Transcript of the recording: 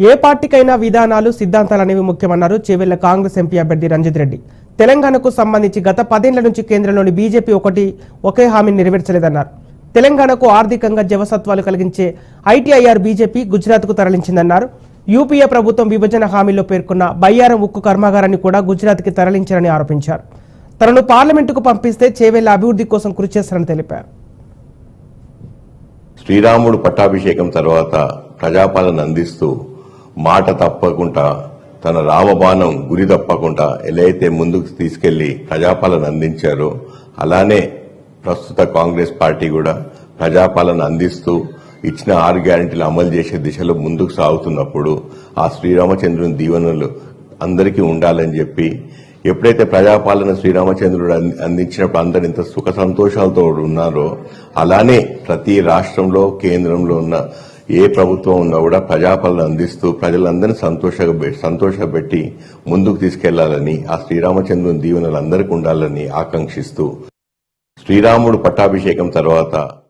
ఏ పార్టీకైనా విధానాలు సిద్ధాంతాలు అనేవి ముఖ్యమన్నారు చేవెళ్ళ కాంగ్రెస్ ఎంపీ అభ్యర్థి రంజిత్ రెడ్డి. తెలంగాణకు సంబంధించి గత పదేళ్ళ నుంచి కేంద్రంలోని బీజేపీ ఒకటి ఒకే హామీని నెరవేర్చలేదన్నారు. తెలంగాణకు ఆర్థికంగా జవసత్వాలు కలిగించే ఐటీఐఆర్ బీజేపీ గుజరాత్కు తరలించిందన్నారు. యూపీఏ ప్రభుత్వం విభజన హామీలో పేర్కొన్న బయ్యారం ఉక్కు కర్మాగారాన్ని కూడా గుజరాత్కి తరలించారని ఆరోపించారు. తనను పార్లమెంటుకు పంపిస్తే చేవెళ్ళ అభివృద్ధి కోసం కృషి చేస్తారని తెలిపారు. శ్రీరాముడు పట్టాభిషేకం తర్వాత ప్రజాపాలన అందిస్తూ మాట తప్పకుండా తన రామబాణం గురి తప్పకుండా ఎలా అయితే ముందుకు తీసుకెళ్ళి ప్రజాపాలన అందించారో అలానే ప్రస్తుత కాంగ్రెస్ పార్టీ కూడా ప్రజాపాలన అందిస్తూ ఇచ్చిన ఆరు గ్యారంటీలు అమలు చేసే దిశలో ముందుకు సాగుతున్నప్పుడు ఆ శ్రీరామచంద్రుని దీవెనలు అందరికీ ఉండాలని చెప్పి ఎప్పుడైతే ప్రజాపాలన శ్రీరామచంద్రుడు అంది- అందించినప్పుడు అందరు ఇంత సుఖ సంతోషాలతో ఉన్నారో అలానే ప్రతి రాష్ట్రంలో కేంద్రంలో ఉన్న ఏ ప్రభుత్వం ఉన్నా కూడా ప్రజాపాలన అందిస్తూ ప్రజలందరినీ సంతోష సంతోషపెట్టి ముందుకు తీసుకెళ్ళాలని ఆ శ్రీరామచంద్రుని దీవెనలు అందరికీ ఉండాలని ఆకాంక్షిస్తూ శ్రీరాముడు పట్టాభిషేకం తర్వాత